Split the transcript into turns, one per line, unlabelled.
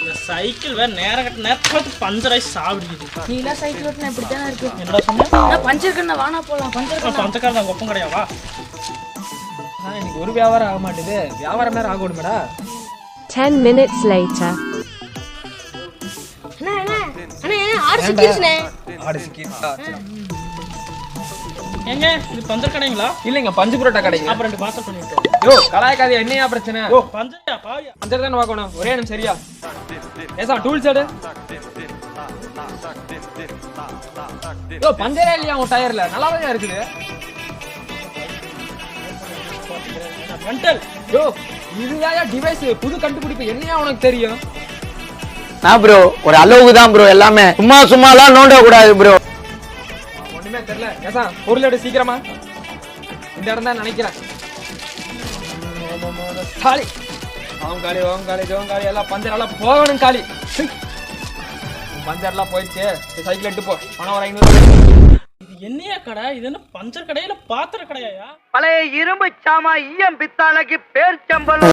இந்த சைக்கிள் வேற நேர கட்ட நேரத்துல பஞ்சர் ஆகி சாப்பிடுது.
நீ எல்லாம் சைக்கிள் ஓட்டினா இப்படி தானே இருக்கு?
என்னடா சொன்ன?
நான் பஞ்சர் கண்ண வானா போலாம். பஞ்சர் கண்ணா.
பஞ்சக்காரன் தான் ஒப்பம் கிடையாவா?
இன்னைக்கு ஒரு வியாபாரம் ஆக மாட்டேது. வியாபாரம் வேற ஆகணுமேடா
10 minutes later.
அண்ணா அண்ணா அண்ணா ஆறு சிக்கிடுச்சுனே
ஆடு சிக்கிட்டா
ஏங்க இது பஞ்சர் கடைங்களா?
இல்லைங்க பஞ்சு புரோட்டா கடைங்க.
அப்புறம் ரெண்டு பாத்திரம் பண்ணிட்டோம்
யோ கலாய்க்காது என்னையா பிரச்சனை?
ஓ பஞ்சரியா பாவியா
அஞ்சர் தானே பார்க்கணும் ஒரே நிமிஷம் சரியா? ஏசா டூல்ஸ் எடு யோ பஞ்சரே இல்லையா உன் டயர்ல நல்லா தான் இருக்குது.
மென்டல்
யோ இதுதான் டிவைஸ் புது கண்டுபிடிப்பு என்னையா உனக்கு தெரியும்?
நான் ப்ரோ ஒரு அளவுக்கு தான் ப்ரோ எல்லாமே. சும்மா சும்மாலாம் நோண்ட கூடாது ப்ரோ
ஒண்ணுமே தெரியல. ஏசா பொருள் எடு சீக்கிரமா. இந்த இடம் தான் நினைக்கிறேன். காளி. அவன் காளி ஓம் காளி ஜோம் காளி எல்லாம் பஞ்சர் எல்லாம் போகணும் காளி. எல்லாம் போயிடுச்சு. சைக்கிள் எடுத்து போ. பணம் ஒரு ஐநூறு
இது என்னையா கடை? இது என்ன பஞ்சர் கடையில பாத்திர கடையா
பழைய இரும்பு சாமா ஈயம் பித்தாளைக்கு பேர் சம்பளம்